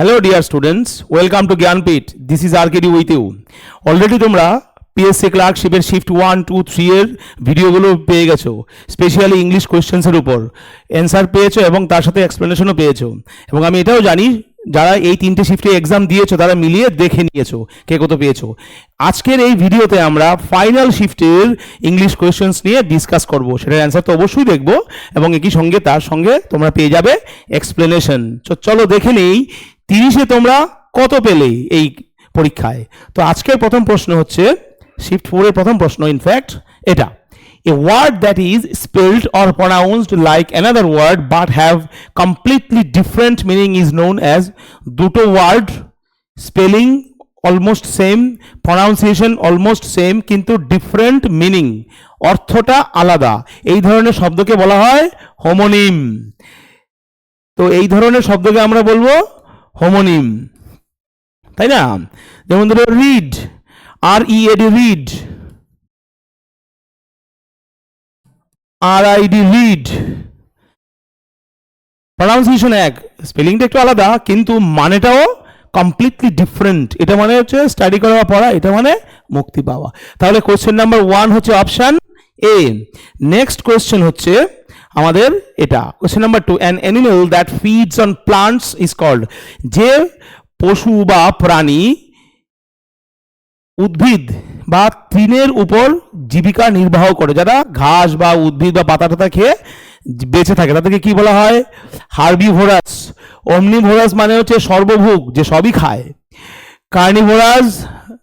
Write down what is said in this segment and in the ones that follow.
Hello dear students welcome to Gyanpeeth this is RKD with you already তোমরা PSC ক্লার্কশিপের shift one two three এর ভিডিওগুলো পেয়ে গেছো স্পেশালি ইংলিশ কোয়েশ্চেন্সের উপর। অ্যান্সার পেয়েছ এবং তার সাথে এক্সপ্লেনেশনও পেয়েছ। এবং আমি এটাও জানি, যারা এই তিনটে শিফটে এক্সাম দিয়েছ, তারা মিলিয়ে দেখে নিয়েছো কে কত পেয়েছ। আজকের এই ভিডিওতে আমরা ফাইনাল শিফটের ইংলিশ কোয়েশ্চেন্স নিয়ে ডিসকাস করব। সেটার অ্যান্সার তো অবশ্যই দেখব এবং একই সঙ্গে তার সঙ্গে তোমরা পেয়ে যাবে এক্সপ্লেনেশন চলো দেখে নেই তিরিশে তোমরা কত পেলে এই পরীক্ষায়? তো আজকের প্রথম প্রশ্ন হচ্ছে শিফট ফোরের প্রথম প্রশ্ন ইনফ্যাক্ট এটা। A word that is spelled or pronounced like another word but have completely different meaning is known as দুটো word spelling almost same pronunciation almost same কিন্তু ডিফারেন্ট মিনিং অর্থটা আলাদা। এই ধরনের শব্দকে বলা হয় হোমোনিম তো এই ধরনের শব্দকে আমরা বলব হোমোনিম তাই না? যেমন ধরো read R E A D read R I D read pronunciation এক স্পেলিংটা একটু আলাদা, কিন্তু মানেটাও কমপ্লিটলি ডিফারেন্ট এটা মানে হচ্ছে স্টাডি করা পড়া, এটা মানে মুক্তি পাওয়া। তাহলে কোয়েশ্চেন নাম্বার ওয়ান হচ্ছে অপশান এ নেক্সট কোয়েশ্চেন হচ্ছে আমাদের এটা। Question number two an animal that feeds on plants is called যে পশু বা প্রাণী উদ্ভিদ বা তৃণের উপর জীবিকা নির্বাহ করে, যারা ঘাস বা উদ্ভিদ বা পাতা টাতা খেয়ে বেঁচে থাকে, তাদেরকে কি বলা হয়? হার্বিভোরাস অমনিভোরাস মানে হচ্ছে সর্বভোগ, যে সবই খায়। কার্নিভোরাস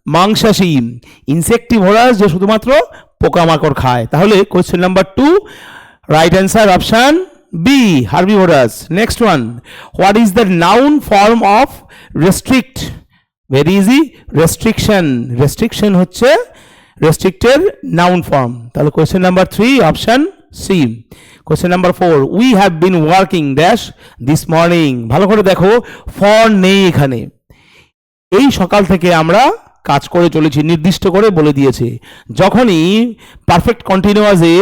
মাংসাশী। ইনসেক্টিভোরাস যে শুধুমাত্র পোকামাকড় খায়। তাহলে question number two right answer option B herbivorous next one what is the noun form of restrict very easy restriction restriction হচ্ছে রেস্ট্রিক্টের নাউন ফর্ম তাহলে question number three option C question number four we have been working dash this morning ভালো করে দেখো for নেই এখানে। এই সকাল থেকে আমরা কাজ করে চলেছি, নির্দিষ্ট করে বলে দিয়েছে। যখনই পারফেক্ট কন্টিনিউয়াসে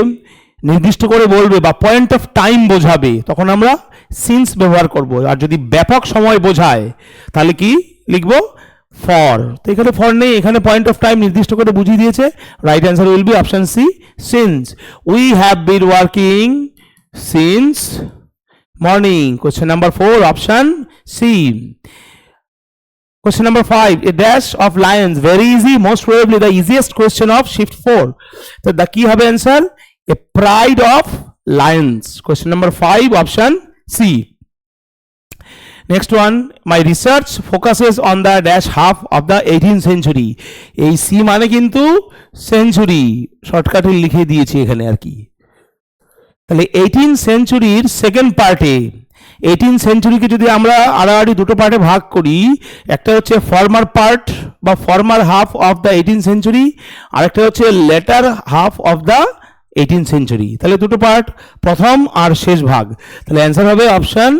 নির্দিষ্ট করে বলবে বা পয়েন্ট অফ টাইম বোঝাবে তখন আমরা সিন্স ব্যবহার করব। আর যদি ব্যাপক সময় বোঝায় তাহলে কি লিখব? ফর তো এখানে ফর নেই এখানে পয়েন্ট অফ টাইম নির্দিষ্ট করে বুঝিয়ে দিয়েছে। Right answer will be option C since we have been working since morning question number four option C Question number five, a dash of lions, very easy, most probably the easiest question of shift four. So the key have answer, a pride of lions. Question number five, option C. Next one, my research focuses on the dash half of the 18th century. এই C মানে কিন্তু century শর্টকাটে লিখে দিয়েছি এখানে আর কি তাহলে এইটিন সেঞ্চুরির সেকেন্ড পার্টে এইটিন সেঞ্চুরিকে যদি আমরা আড়াআড়ি দুটো পার্টে ভাগ করি একটা হচ্ছে ফর্মার পার্ট বা former half of the eighteen century আরেকটা হচ্ছে latter half of the eighteen century তাহলে দুটো পার্ট প্রথম আর শেষ ভাগ। তাহলে অ্যান্সার হবে অপশান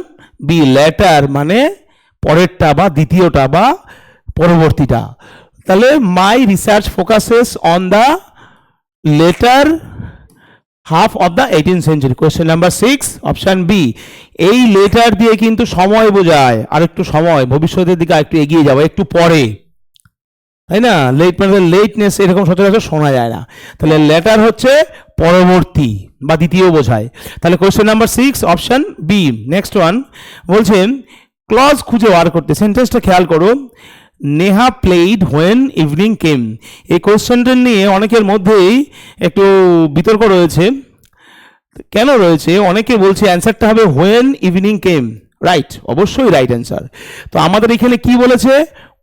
বি লেটার মানে পরেরটা বা দ্বিতীয়টা বা পরবর্তীটা। তাহলে my research focuses on the latter half of the eighteen century question number six option B এই লেটার দিয়ে কিন্তু সময় বোঝায়। আর একটু সময়, ভবিষ্যতের দিকে একটু এগিয়ে যাব একটু পরে। তাই না? লেট মানে লেটনেস এরকম সচরাচর শোনা যায় না। তাহলে লেটার হচ্ছে পরবর্তী বা দ্বিতীয় বোঝায়। তাহলে question number six option B next one বলছেন ক্লজ খুঁজে বার করতে সেন্টেন্সটা খেয়াল করো। Neha played when evening came এই কোয়েশ্চেনটা নিয়ে অনেকের মধ্যেই একটু বিতর্ক রয়েছে। কেন রয়েছে? অনেকে বলছে অ্যান্সারটা হবে হোয়েন ইভিনিং কেম রাইট অবশ্যই রাইট অ্যান্সার তো আমাদের এখানে কি বলেছে?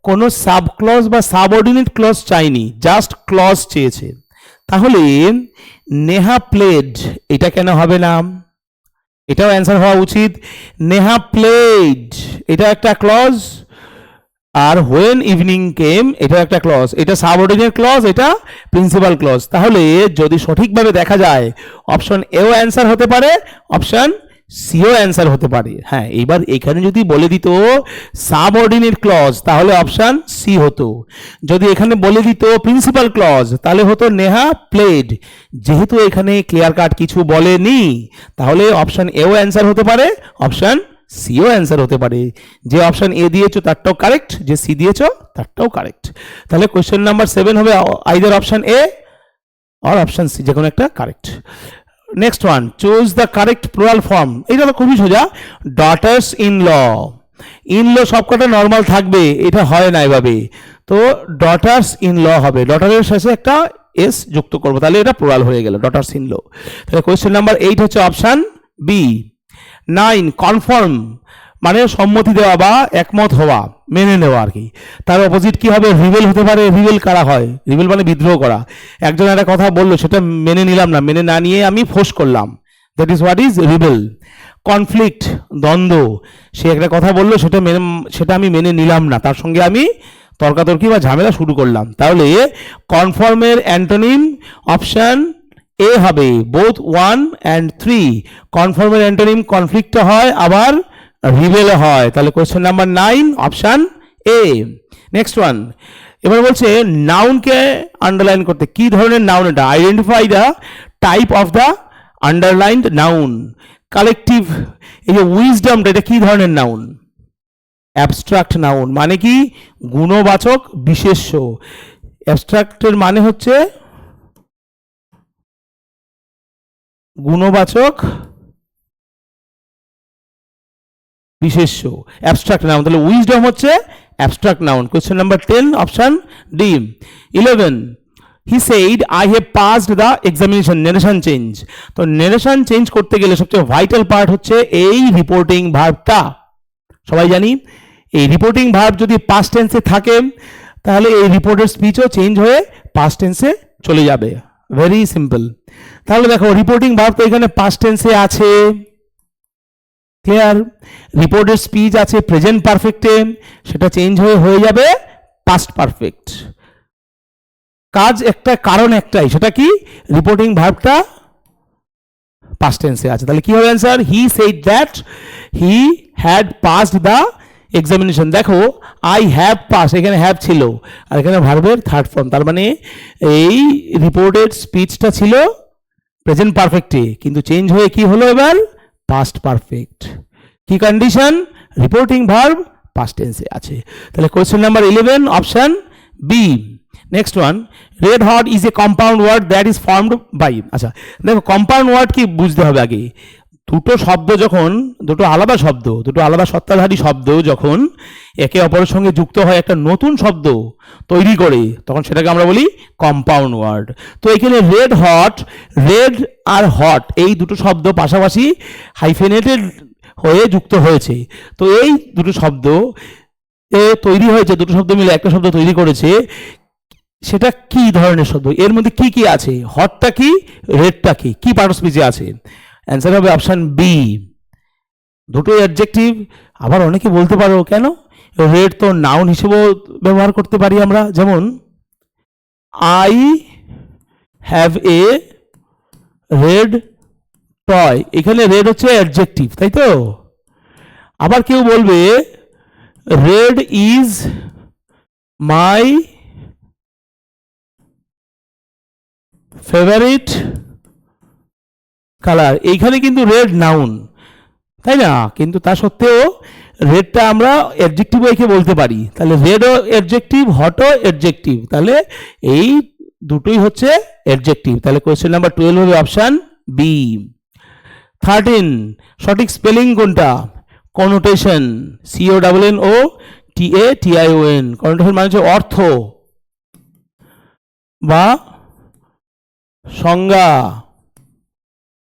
কোনো সাব ক্লজ বা সাবঅর্ডিনেট ক্লজ চাইনি জাস্ট ক্লজ চেয়েছে। তাহলে নেহা প্লেড এটা কেন হবে না? এটাও অ্যান্সার হওয়া উচিত। নেহা প্লেড এটা একটা ক্লজ আর হোয়েন ইভিনিং কেম এটা একটা ক্লজ এটা সাবঅর্ডিনেট ক্লজ এটা প্রিন্সিপাল ক্লজ তাহলে যদি সঠিকভাবে দেখা যায় অপশন এও অ্যান্সার হতে পারে অপশন সিও অ্যান্সার হতে পারে। হ্যাঁ এবার এখানে যদি বলে দিত সাবঅর্ডিনেট ক্লজ তাহলে অপশান সি হতো। যদি এখানে বলে দিত প্রিন্সিপাল ক্লজ তাহলে হতো নেহা প্লেড যেহেতু এখানে ক্লিয়ার কাট কিছু বলেনি, তাহলে অপশান এও অ্যান্সার হতে পারে অপশান সিও অ্যান্সার হতে পারে। যে অপশান এ দিয়েছ, তারটাও কারেক্ট যে সি দিয়েছ, তারটাও কারেক্ট তাহলে কোয়েশ্চেন নাম্বার সেভেন হবে আইদার অপশান এ আর অপশান সি যে কোনো একটা correct next one choose the correct plural form এটা তো খুবই সোজা daughters in law in law সবকটা নর্মাল থাকবে, এটা হয় না এভাবে। তো ডটার্স ইন ল হবে। ডটারের শেষে একটা এস যুক্ত করব, তাহলে এটা প্লুরাল হয়ে গেল ডটার্স ইন ল তাহলে কোয়েশ্চেন নাম্বার এইট হচ্ছে অপশান বি নাইন কনফার্ম মানে সম্মতি দেওয়া বা একমত হওয়া, মেনে নেওয়া আর কি। তার অপোজিট কি হবে? রিবেল হতে পারে। রিবেল কারা হয়? রিবেল মানে বিদ্রোহ করা। একজন একটা কথা বলল, সেটা মেনে নিলাম না। মেনে না নিয়ে আমি ফোর্স করলাম। That is what is rebel conflict দ্বন্দ্ব। সে একটা কথা বলল, সেটা মেনে, সেটা আমি মেনে নিলাম না। তার সঙ্গে আমি তর্কাতর্কি বা ঝামেলা শুরু করলাম। তাহলে কনফর্মের অ্যান্টোনিম অপশান এ হবে বোথ ওয়ান অ্যান্ড থ্রি কনফার্মের অ্যান্টোনিম কনফ্লিক্ট হয় আবার রিবেল হয়। তাহলে question number nine option A next one এবার বলছে নাউনকে আন্ডারলাইন করতে, কি ধরনের নাউন এটা? Identify the type of the underlined noun collective এই যে উইজডমটা এটা কি ধরনের নাউন অ্যাবস্ট্রাক্ট নাউন মানে কি? গুণবাচক, বিশেষ্য। অ্যাবস্ট্রাক্টের মানে হচ্ছে, গুণবাচক বিশেষ্য অ্যাবস্ট্রাক্ট নাউন তাহলে উইজডম হচ্ছে abstract noun question number ten option D eleven he said I have passed the examination narration change তো নেরেশন চেঞ্জ করতে গেলে সবচেয়ে ভাইটাল পার্ট হচ্ছে এই রিপোর্টিং ভার্বটা সবাই জানি? এই রিপোর্টিং ভার্ব যদি পাস্ট টেন্সে থাকে, তাহলে এই রিপোর্টের স্পিচও চেঞ্জ হয়ে পাস্ট টেন্সে চলে যাবে। ভেরি সিম্পল তাহলে দেখো রিপোর্টিং ভার্ব তো এখানে পাস্ট টেন্সে আছে। ক্লিয়ার রিপোর্টের স্পিচ আছে প্রেজেন্ট পারফেক্টে সেটা চেঞ্জ হয়ে হয়ে যাবে পাস্ট পারফেক্ট কাজ একটা, কারণ একটাই, সেটা কি? রিপোর্টিং ভার্বটা পাস্ট টেন্সে আছে। তাহলে কি হবে answer he said that he had passed the examination দেখো আই হ্যাভ পাস এখানে হ্যাভ ছিল, আর এখানে ভার্বের থার্ড ফর্ম তার মানে এই রিপোর্টেড স্পিচটা ছিল প্রেজেন্ট পারফেক্টে কিন্তু চেঞ্জ হয়ে কি হলো এবার? পাস্ট পারফেক্ট কি কন্ডিশন রিপোর্টিং ভার্ব পাস্ট টেন্সে আছে। তাহলে question number eleven option B next one red hot is a compound word that is formed by আচ্ছা দেখো কম্পাউন্ড ওয়ার্ড কি বুঝতে হবে আগে? দুটো শব্দ যখন, দুটো আলাদা শব্দ, দুটো আলাদা সত্তাধারী শব্দ যখন একে অপরের সঙ্গে যুক্ত হয় একটা নতুন শব্দ তৈরি করে, তখন সেটাকে আমরা বলি কম্পাউন্ড ওয়ার্ড তো এখানে রেড হট রেড আর হট এই দুটো শব্দ পাশাপাশি হাইফেনেটেড হয়ে যুক্ত হয়েছে। তো এই দুটো শব্দ তৈরি হয়েছে, দুটো শব্দ মিলে একটা শব্দ তৈরি করেছে, সেটা কি ধরনের শব্দ? এর মধ্যে কি কি আছে? হটটা কি রেডটা কি? কি পার্ট স্পিচে আছে? অ্যান্সার হবে অপশান বি দুটোই অ্যাডজেক্টিভ আবার অনেকে বলতে পারো কেন? রেড তো নাউন হিসেবেও ব্যবহার করতে পারি আমরা। যেমন I have a red toy এখানে রেড হচ্ছে অ্যাডজেক্টিভ তাই তো? আবার কেউ বলবে red is my favourite colour এইখানে কিন্তু রেড নাউন তাই না? কিন্তু তা সত্ত্বেও রেডটা আমরা অ্যাডজেক্টিভ একে বলতে পারি। তাহলে রেডও অ্যাডজেক্টিভ হটও অ্যাডজেক্টিভ তাহলে এই দুটোই হচ্ছে অ্যাডজেক্টিভ তাহলে কোয়েশ্চেন নাম্বার টুয়েলভ হবে অপশান বি থার্টিন সঠিক স্পেলিং কোনটা? Connotation C O double N O T A T I O N connotation মানে হচ্ছে অর্থ বা সংজ্ঞা।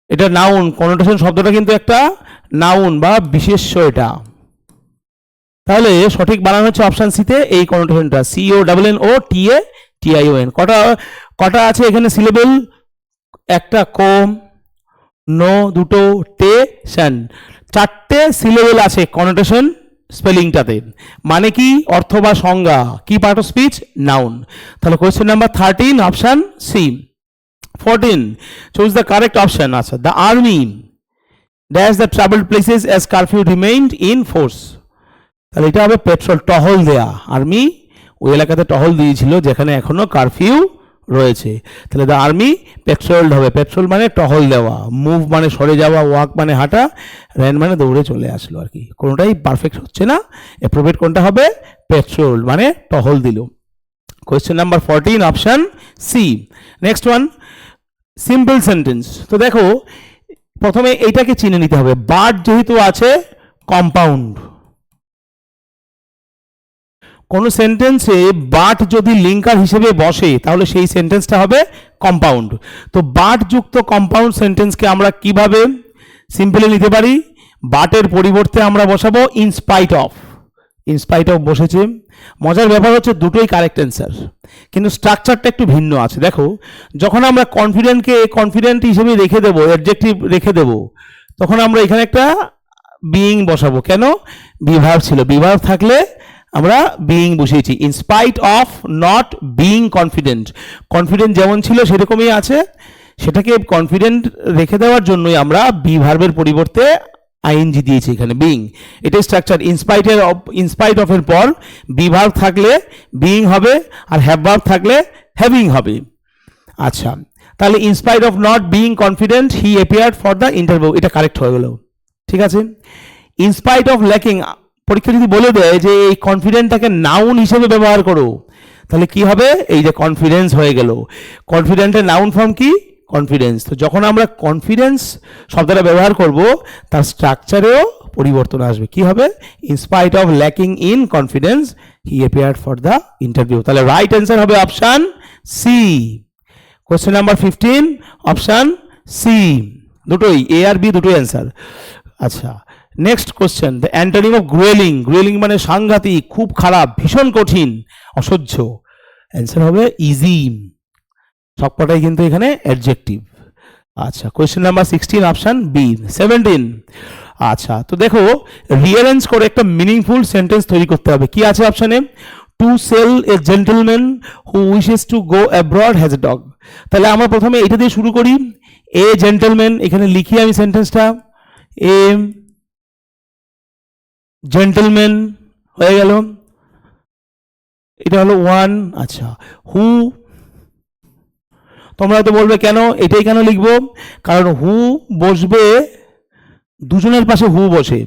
এটা নাউন কনোটেশন শব্দটা কিন্তু একটা নাউন বা বিশেষ্য এটা। তাহলে সঠিক বানানো হচ্ছে অপশান সিতে এই কনোটেশনটা C O double N O T A T I N কটা কটা আছে এখানে সিলেবেল একটা কম নো, দুটো টে শান চারটে সিলেবেল আছে কনোটেশন স্পেলিংটাতে মানে কি? অর্থ বা সংজ্ঞা। কি পার্ট অফ স্পিচ নাউন তাহলে question number thirteen option C fourteen choose the correct option আচ্ছা the army dash the travel places as curfew remained in force তাহলে এটা হবে পেট্রোল টহল দেয়া। আর্মি ওই এলাকাতে টহল দিয়েছিল যেখানে এখনও কারফিউ রয়েছে। তাহলে দ্য আর্মি পেট্রোল হবে। পেট্রোল মানে টহল দেওয়া। মুভ মানে সরে যাওয়া ওয়াক মানে হাঁটা র্যান মানে দৌড়ে চলে আসলো আর কি। কোনোটাই পারফেক্ট হচ্ছে না। অ্যাপ্রোপ্রিয়েট কোনটা হবে? পেট্রোল মানে টহল দিল। Question number fourteen option C next one simple sentence তো দেখো, প্রথমে এইটাকে চিনে নিতে হবে। বার্ড যেহেতু আছে কম্পাউন্ড কোনো সেন্টেন্সে বাট যদি লিঙ্কার হিসেবে বসে, তাহলে সেই সেন্টেন্সটা হবে কম্পাউন্ড তো বাট যুক্ত কম্পাউন্ড সেন্টেন্সকে আমরা কীভাবে সিম্পলি নিতে পারি? বাটের পরিবর্তে আমরা বসাবো ইনস্পাইট অফ ইনস্পাইট অফ বসেছে। মজার ব্যাপার হচ্ছে দুটোই কারেক্ট অ্যান্সার কিন্তু স্ট্রাকচারটা একটু ভিন্ন আছে। দেখো, যখন আমরা কনফিডেন্টকে কনফিডেন্ট হিসেবে রেখে দেবো অ্যাডজেক্টিভ রেখে দেবো, তখন আমরা এখানে একটা বিইং বসাবো। কেন? বিভার ছিল। বিভার থাকলে আমরা বিইং বসিয়েছি। In spite of not being confident confident যেমন ছিল, সেরকমই আছে। সেটাকে কনফিডেন্ট রেখে দেওয়ার জন্যই আমরা বি ভার্বের পরিবর্তে আইএনজি দিয়েছি এখানে বিং এটাই স্ট্রাকচার ইনস্পাইটের ইনস্পাইট অফ এর পর বি ভার্ব থাকলে বিইং হবে আর হ্যাভ ভার্ব থাকলে হ্যাভিং হবে। আচ্ছা তাহলে in spite of not being confident he appeared for the interview এটা কারেক্ট হয়ে গেল। ঠিক আছে? ইনস্পাইট অফ ল্যাকিং পরীক্ষা যদি বলে দেয় যে এই কনফিডেন্টটাকে নাউন হিসেবে ব্যবহার করো, তাহলে কি হবে? এই যে কনফিডেন্স হয়ে গেল। কনফিডেন্টের নাউন ফর্ম কি? কনফিডেন্স তো যখন আমরা কনফিডেন্স শব্দটা ব্যবহার করব, তার স্ট্রাকচারেও পরিবর্তন আসবে। কি হবে? In spite of lacking in confidence he appeared for the interview তাহলে রাইট অ্যান্সার হবে option C question number fifteen option C দুটোই এ আর বি দুটোই অ্যান্সার আচ্ছা next question the antonym of gruelling gruelling মানে সাংঘাতিক, খুব খারাপ, ভীষণ কঠিন, অসহ্য। অ্যান্সার হবে ইজি সবকটাই কিন্তু এখানে অ্যাডজেক্টিভ আচ্ছা question number sixteen option B seventeen আচ্ছা তো দেখো রিয়ারেঞ্জ করে একটা মিনিংফুল সেন্টেন্স তৈরি করতে হবে। কি আছে অপশানে to sell a gentleman who wishes to go abroad has a dog তাহলে আমরা প্রথমে এটা দিয়ে শুরু করি। এ জেন্টলম্যান এখানে লিখি আমি সেন্টেন্সটা এ জেন্টেলম্যান হয়ে গেল। এটা হলো ওয়ান আচ্ছা। হু তোমরা তো বলবে, কেন? এটাই কেন লিখব? কারণ হু বসবে, দুজনের পাশে হু বসে।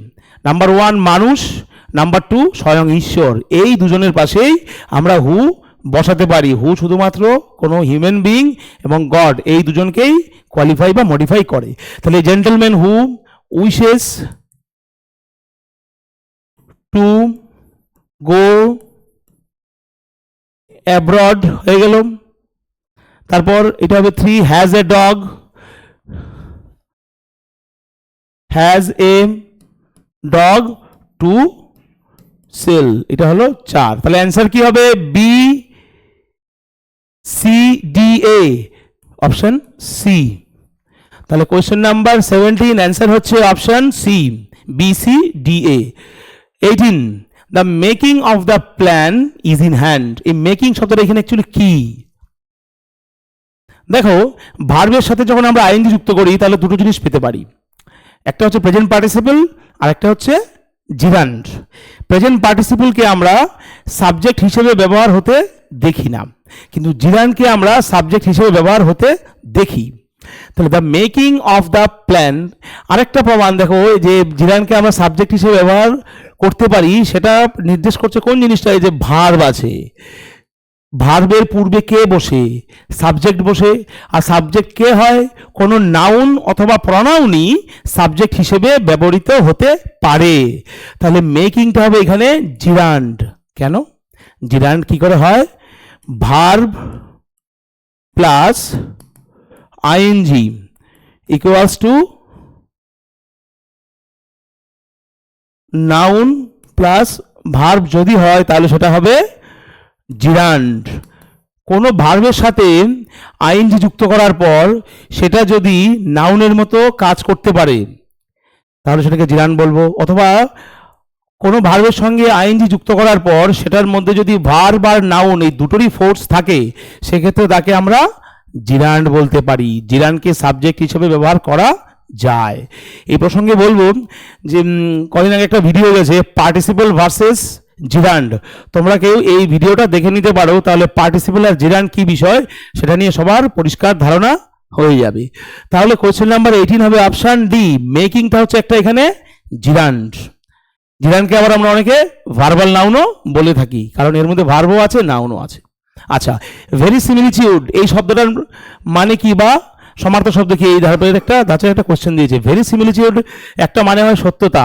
নাম্বার ওয়ান মানুষ নাম্বার টু স্বয়ং ঈশ্বর। এই দুজনের পাশেই আমরা হু বসাতে পারি। হু শুধুমাত্র কোনো হিউম্যান বিং এবং গড এই দুজনকেই কোয়ালিফাই বা মডিফাই করে। তাহলে gentleman who wishes to go abroad হয়ে গেল। তারপর এটা হবে three has a dog has a dog to sell এটা হলো চার। তাহলে অ্যান্সার কি হবে? B C D A option C তাহলে কোয়েশ্চেন নাম্বার সেভেন্টিন অ্যান্সার হচ্ছে option C B C D A eighteen the making of the plan is in hand এই making শব্দটা এখানে অ্যাকচুয়ালি কি? দেখো ভার্বের সাথে যখন আমরা আইএনজি যুক্ত করি, তাহলে দুটো জিনিস পেতে পারি। একটা হচ্ছে প্রেজেন্ট পার্টিসিপল আর একটা হচ্ছে জিরান্ড প্রেজেন্ট পার্টিসিপলকে আমরা সাবজেক্ট হিসেবে ব্যবহার হতে দেখি না। কিন্তু জিরানকে আমরা সাবজেক্ট হিসেবে ব্যবহার হতে দেখি। তাহলে the making of the plan আরেকটা প্রমাণ দেখো যে জিরানকে আমরা সাবজেক্ট হিসেবে ব্যবহার করতে পারি, সেটা নির্দেশ করছে কোন জিনিসটা? এই যে ভার্ব আছে। ভার্বের পূর্বে কে বসে? সাবজেক্ট বসে। আর সাবজেক্ট কে হয়? কোনো নাউন অথবা প্রনাউনই সাবজেক্ট হিসেবে ব্যবহৃত হতে পারে। তাহলে মেকিংটা হবে এখানে জিরান্ড। কেন? জিরান্ড কি করে হয়? Verb plus ING equals to noun plus verb যদি হয়, তাহলে সেটা হবে জিরান্ড। কোনো ভার্বের সাথে আইএনজি যুক্ত করার পর সেটা যদি নাউনের মতো কাজ করতে পারে, তাহলে সেটাকে জিরান বলব। অথবা কোনো ভার্বের সঙ্গে আইএনজি যুক্ত করার পর সেটার মধ্যে যদি ভার্ব আর নাউন এই দুটোরই ফোর্স থাকে, সেক্ষেত্রে তাকে আমরা জিরান্ড বলতে পারি। জিরানকে সাবজেক্ট হিসেবে ব্যবহার করা যায়। এই প্রসঙ্গে বলব যে কদিন আগে একটা ভিডিও গেছে, পার্টিসিপল ভার্সেস জিরান্ড। তোমরা কেউ এই ভিডিওটা দেখে নিতে পারো, তাহলে পার্টিসিপেল আর জিরান্ড কি বিষয় সেটা নিয়ে সবার পরিষ্কার ধারণা হয়ে যাবে। তাহলে কোশ্চেন নাম্বার এইটিন হবে অপশান ডি মেকিংটা হচ্ছে একটা এখানে জিরান্ড। জিরানকে আবার আমরা অনেকে ভার্বাল নাউনও বলে থাকি, কারণ এর মধ্যে ভার্বও আছে নাউনও আছে। আচ্ছা ভেরি সিমিলিটিউড এই শব্দটার মানে কি বা? সমার্থ শব্দ কি এই ধারপের একটা? দাঁচের একটা কোশ্চেন দিয়েছে। ভেরি সিমিলিটিউড একটা মানে হয় সত্যতা,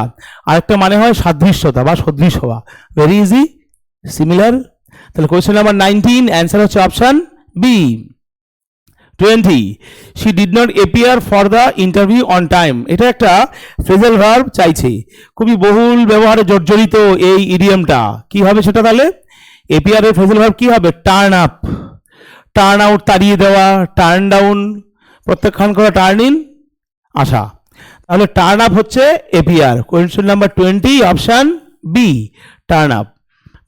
আর একটা মানে হয় সাদৃশ্যতা বা সদৃশ হওয়া। ভেরি ইজি সিমিলার তাহলে কোয়েশ্চেন নাম্বার নাইনটিন অ্যান্সার হচ্ছে option B twenty she did not appear for the interview on time এটা একটা ফ্রেজাল ভার্ব চাইছে। খুবই বহুল ব্যবহারে জর্জরিত এই ইডিয়ামটা কি হবে সেটা তাহলে? এপিয়ার এর ফ্রেজাল ভার্ব কি হবে? টার্ন আপ টার্ন আউট তাড়িয়ে দেওয়া টার্ন ডাউন প্রত্যাখ্যান করা টার্ন ইন আসা। তাহলে টার্ন আপ হচ্ছে appear question number twenty option B turn up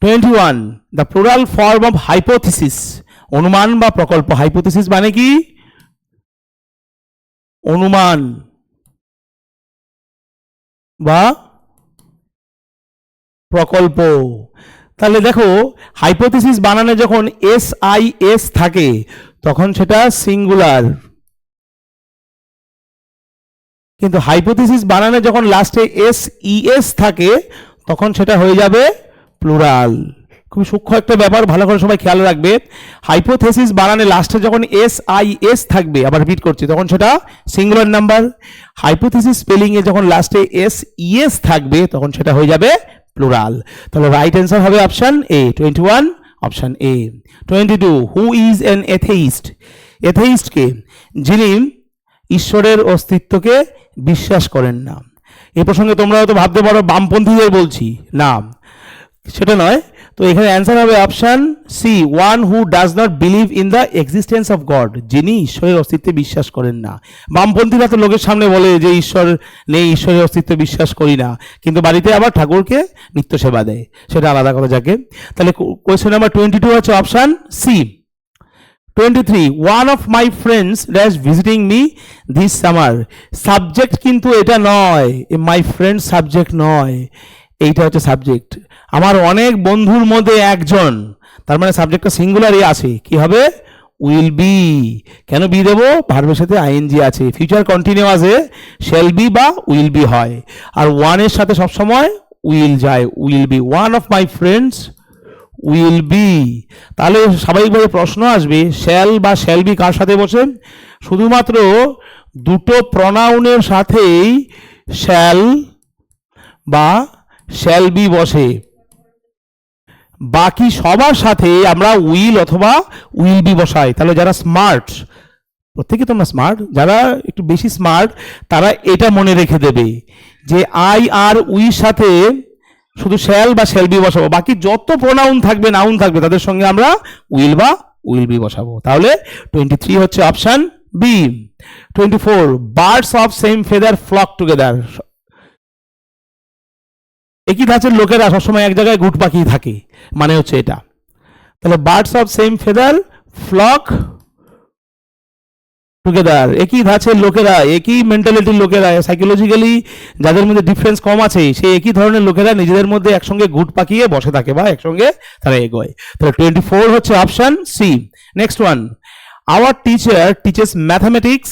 twenty one the plural form of hypothesis অনুমান বা প্রকল্প। হাইপোথিসিস মানে কি? অনুমান বা প্রকল্প। তাহলে দেখো হাইপোথিসিস বানানে যখন এস আই এস থাকে, তখন সেটা সিঙ্গুলার কিন্তু হাইপোথিসিস বানানে যখন লাস্টে এস ইএস থাকে, তখন সেটা হয়ে যাবে প্লুরাল খুব সূক্ষ্ম একটা ব্যাপার, ভালো করে সবাই খেয়াল রাখবে। হাইপোথেসিস বানানে লাস্টে যখন এস আই এস থাকবে, আবার রিপিট করছি, তখন সেটা সিঙ্গুলার নাম্বার হাইপোথেসিস স্পেলিংয়ে যখন লাস্টে এস ইএস থাকবে, তখন সেটা হয়ে যাবে প্লুরাল তাহলে রাইট অ্যান্সার হবে option A twenty one option A twenty two who is an atheist এথেইস্টকে যিনি ঈশ্বরের অস্তিত্বকে বিশ্বাস করেন না। এ প্রসঙ্গে তোমরা হয়তো ভাবতে পারো, বামপন্থীদের বলছি, না। সেটা নয়। তো এখানে অ্যান্সার হবে option C one who does not believe in the existence of God যিনি ঈশ্বরের অস্তিত্বে বিশ্বাস করেন না। বামপন্থীরা তো লোকের সামনে বলে যে ঈশ্বর নেই, ঈশ্বরের অস্তিত্বে বিশ্বাস করি না। কিন্তু বাড়িতে আবার ঠাকুরকে নিত্য সেবা দেয়। সেটা আলাদা কথা যাকে। তাহলে কোয়েশ্চেন নাম্বার টোয়েন্টি টু হচ্ছে option C twenty three one of my friends dash visiting me this summer subject কিন্তু এটা নয় মাই ফ্রেন্ড সাবজেক্ট নয়। এইটা হচ্ছে সাবজেক্ট আমার অনেক বন্ধুর মধ্যে একজন, তার মানে সাবজেক্টটা সিঙ্গুলারই আছে। কি হবে? উইল বি কেন বি দেবো? ভার্বের সাথে আইএনজি আছে। ফিউচার কন্টিনিউয়াসে শ্যাল বি বা উইল বি হয়। আর ওয়ানের সাথে সবসময় উইল যায়। Will be one of my friends will be. তাহলে স্বাভাবিকভাবে প্রশ্ন আসবে, শ্যাল বা শ্যাল বি কার সাথে বসে শুধুমাত্র দুটো প্রনাউনের সাথেই শ্যাল বা শ্যাল বি বসে। বাকি সবার সাথে আমরা উইল অথবা উইল বি বসাই। তাহলে যারা স্মার্ট, প্রত্যেকে তোমরা স্মার্ট, যারা একটু বেশি স্মার্ট, তারা এটা মনে রেখে দেবে যে আই আর উইর সাথে শুধু শ্যাল বা শ্যাল বি বসাবো, বাকি যত প্রোনাউন থাকবে নাউন থাকবে, তাদের সঙ্গে আমরা উইল বা উইল বি বসাবো। তাহলে টোয়েন্টি থ্রি হচ্ছে option B twenty four birds of same feather flock together একই ধাঁচের লোকেরা সবসময় এক জায়গায় গুট পাকিয়ে থাকে মানে হচ্ছে এটা। তাহলে birds of same feather flock together একই ধাঁচের লোকেরা, একই মেন্টালিটির লোকেরা সাইকোলজিক্যালি যাদের মধ্যে ডিফারেন্স কম আছে, সেই একই ধরনের লোকেরা নিজেদের মধ্যে একসঙ্গে গুট পাকিয়ে বসে থাকে বা একসঙ্গে তারা এগোয়। তাহলে টোয়েন্টি ফোর হচ্ছে option C next one our teacher teachers mathematics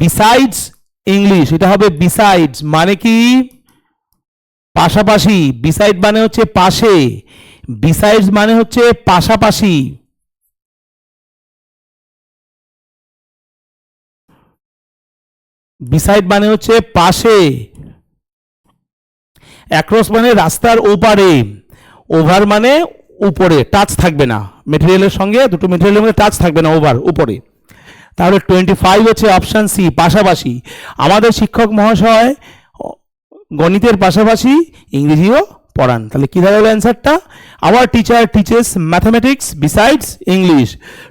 besides English এটা হবে বিসাইডস মানে কি? পাশাপাশি। বিসাইড মানে হচ্ছে পাশে। বিসাইডস মানে হচ্ছে পাশাপাশি। বিসাইড মানে হচ্ছে পাশে। অ্যাক্রস মানে রাস্তার ওপারে। ওভার মানে উপরে টাচ থাকবে না। মেটেরিয়ালের সঙ্গে দুটো মেটেরিয়ালের মধ্যে টাচ থাকবে না ওভার উপরে। তাহলে টোয়েন্টি ফাইভ হচ্ছে অপশান সি পাশাপাশি। আমাদের শিক্ষক মহাশয়, গণিতের পাশাপাশি ইংরেজিও পড়ান। তাহলে কী দাঁড়াল অ্যান্সারটা our teacher teachers mathematics besides English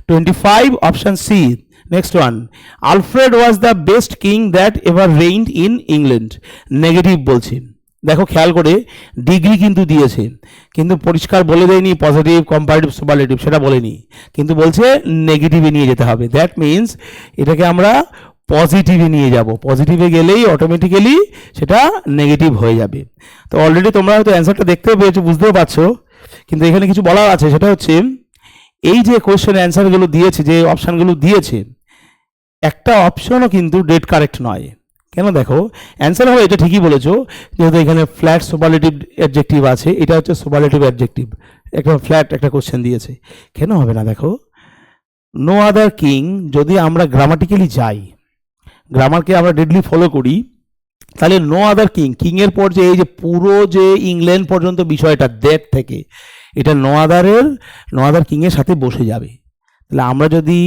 twenty five option C next one Alfred was the best king that ever reigned in England negative বলছে। দেখো, খেয়াল করে ডিগ্রি কিন্তু দিয়েছে। কিন্তু পরিষ্কার বলে দেয়নি পজিটিভ কম্পারেটিভ সুপারলেটিভ সেটা বলেনি। কিন্তু বলছে নেগেটিভে নিয়ে যেতে হবে। দ্যাট মিন্স এটাকে আমরা পজিটিভে নিয়ে যাব। পজিটিভে গেলেই অটোমেটিক্যালি সেটা নেগেটিভ হয়ে যাবে। তো অলরেডি তোমরা হয়তো অ্যান্সারটা দেখতে পেয়েছ, বুঝতেও পারছ। কিন্তু এখানে কিছু বলার আছে। সেটা হচ্ছে, এই যে কোয়েশ্চেন অ্যান্সারগুলো দিয়েছে, যে অপশানগুলো দিয়েছে একটা অপশনও কিন্তু ডেট কারেক্ট নয়। কেন দেখো? অ্যান্সার হবে, এটা ঠিকই বলেছ, যেহেতু এখানে ফ্ল্যাট সুপারলেটিভ অ্যাডজেক্টিভ আছে, এটা হচ্ছে সুপারলেটিভ অ্যাডজেক্টিভ একটা ফ্ল্যাট একটা কোশ্চেন দিয়েছে। কেন হবে না দেখো? নো আদার কিং যদি আমরা গ্রামাটিক্যালি যাই গ্রামারকে আমরা ডেডলি ফলো করি, তাহলে নো আদার কিং কিংয়ের পর যে এই যে পুরো যে ইংল্যান্ড পর্যন্ত বিষয়টা দ্যাট থেকে, এটা নো আদারের নো আদার কিংয়ের সাথে বসে যাবে। তাহলে আমরা যদি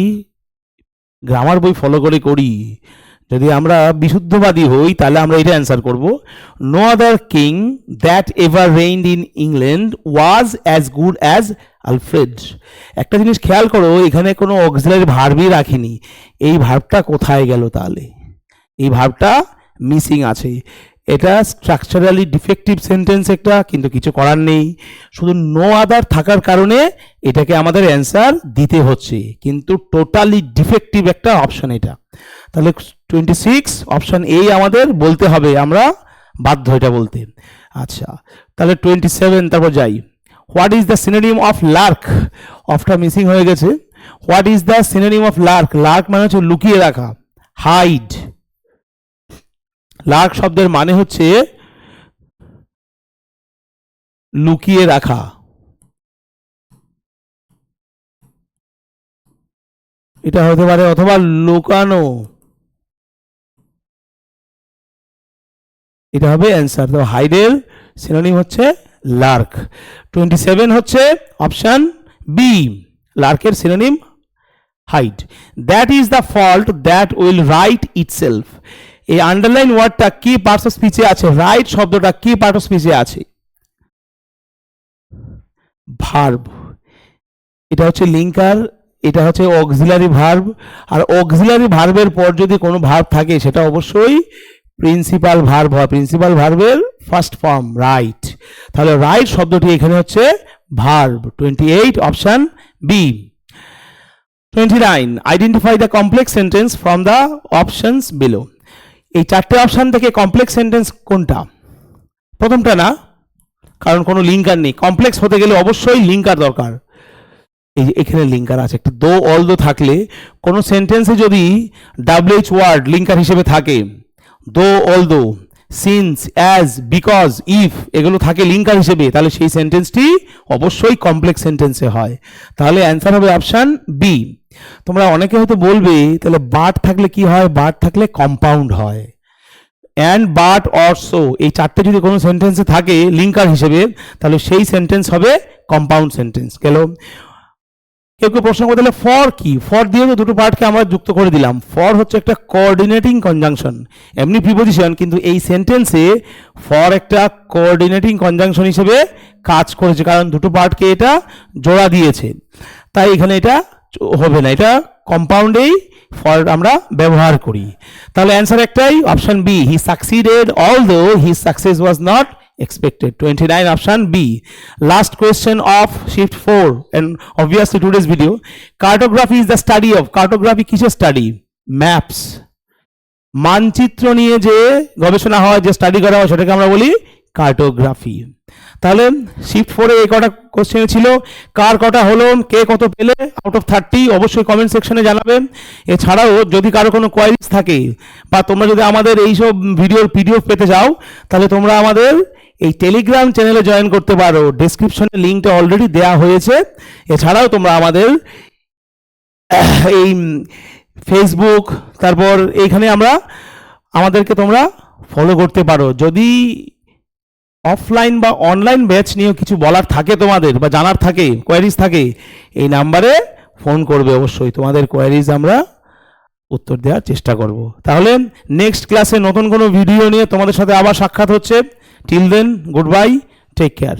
গ্রামার বই ফলো করে করি। যদি আমরা বিশুদ্ধবাদী হই, তাহলে আমরা এটা অ্যান্সার করব। No other king that ever reigned in England was as good as Alfred একটা জিনিস খেয়াল করো, এখানে কোনো অক্সিলারি ভার্বই রাখিনি। এই ভার্বটা কোথায় গেল তাহলে? এই ভার্বটা মিসিং আছে। এটা স্ট্রাকচারালি ডিফেক্টিভ সেন্টেন্স একটা, কিন্তু কিছু করার নেই। শুধু নো আদার থাকার কারণে এটাকে আমাদের অ্যান্সার দিতে হচ্ছে। কিন্তু টোটালি ডিফেক্টিভ একটা অপশন এটা। তাহলে টোয়েন্টি সিক্স অপশন এই আমাদের বলতে হবে আমরা বাধ্য এটা বলতে। আচ্ছা তাহলে টোয়েন্টি সেভেন তারপর যাই। What is the synonym of lark অফটা missing হয়ে গেছে। What is the synonym of lark lark মানে হচ্ছে লুকিয়ে রাখা। হাইড লার্ক শব্দের মানে হচ্ছে লুকিয়ে রাখা। এটা হতে পারে অথবা লুকানো। এটা হবে অ্যান্সার তো হাইডের সিনোনিম হচ্ছে লার্ক। টোয়েন্টি সেভেন হচ্ছে option B লার্কের synonym hide. That is the fault that will right itself এই আন্ডারলাইন ওয়ার্ডটা কি পার্টস অফ স্পিচে আছে? রাইট শব্দটা কি পার্ট অফ স্পিচে আছে? ভার্ব এটা হচ্ছে লিঙ্কার এটা হচ্ছে অক্সিলারি ভার্ব আর অক্সিলারি ভার্বের পর যদি কোনো ভার্ব থাকে, সেটা অবশ্যই প্রিন্সিপাল ভার্ব হয়। প্রিন্সিপাল ভার্বের ফার্স্ট ফর্ম রাইট তাহলে রাইট শব্দটি এখানে হচ্ছে verb twenty eight option B twenty nine identify the complex sentence from the options below এই চারটে অপশন থেকে কমপ্লেক্স সেন্টেন্স কোনটা? প্রথমটা না, কারণ কোনো লিঙ্কার নেই। কমপ্লেক্স হতে গেলে অবশ্যই লিঙ্কার দরকার। এই এখানে লিঙ্কার আছে, একটা দো অল দো থাকলে কোনো সেন্টেন্সে যদি ডাব্লিউএইচ ওয়ার্ড লিঙ্কার হিসেবে থাকে দো অল দো সিন্স অ্যাজ বিকজ ইফ এগুলো থাকে লিঙ্কার হিসেবে, তাহলে সেই সেন্টেন্সটি অবশ্যই কমপ্লেক্স সেন্টেন্সে হয়। তাহলে অ্যান্সার হবে অপশান বি তোমরা অনেকে হয়তো বলবে, তাহলে বাট থাকলে কি হয়? বাট থাকলে কম্পাউন্ড হয়। অ্যান্ড বাট অরসো এই চারটে যদি কোনো সেন্টেন্সে থাকে লিঙ্কার হিসেবে, তাহলে সেই সেন্টেন্স হবে কম্পাউন্ড সেন্টেন্স গেল। কেউ কেউ প্রশ্ন করে তাহলে ফর কি? ফর দিয়ে তো দুটো পার্টকে আমরা যুক্ত করে দিলাম। ফর হচ্ছে একটা কোঅর্ডিনেটিং কনজাংশন এমনি প্রিপোজিশন কিন্তু এই সেন্টেন্সে ফর একটা কোঅর্ডিনেটিং কনজাংশন হিসেবে কাজ করেছে, কারণ দুটো পার্টকে এটা জোড়া দিয়েছে। তাই এখানে এটা হবে না। এটা কম্পাউন্ডেই ফর আমরা ব্যবহার করি। তাহলে অ্যান্সার একটাই option B he succeeded although he success was not expected 29 option b, last question of shift 4 and obviously today's video, cartography is the study of, cartography কিসের স্টাডি ম্যাপস মানচিত্র নিয়ে যে গবেষণা হয়, যে স্টাডি করা হয়, সেটাকে আমরা বলি কার্টোগ্রাফি তাহলে শিফট ফোরে এই কটা কোশ্চেন ছিল। কার কটা হলো, কে কত পেলে আউট অফ থার্টি অবশ্যই কমেন্ট সেকশনে জানাবেন। এছাড়াও যদি কারও কোনো কোয়ারিজ থাকে, বা তোমরা যদি আমাদের এইসব ভিডিওর পিডিএফ পেতে চাও, তাহলে তোমরা আমাদের এই টেলিগ্রাম চ্যানেলে জয়েন করতে পারো। ডিসক্রিপশনে লিঙ্কটা অলরেডি দেওয়া হয়েছে। এছাড়াও তোমরা আমাদের এই ফেসবুক তারপর এইখানে আমরা, আমাদেরকে তোমরা ফলো করতে পারো। যদি অফলাইন বা অনলাইন ব্যাচ নিয়েও কিছু বলার থাকে তোমাদের বা জানার থাকে কোয়ারিজ থাকে, এই নাম্বারে ফোন করবে অবশ্যই। তোমাদের কোয়ারিজ আমরা উত্তর দেওয়ার চেষ্টা করব। তাহলে নেক্সট ক্লাসে নতুন কোনো ভিডিও নিয়ে তোমাদের সাথে আবার সাক্ষাৎ হচ্ছে। Till then goodbye take care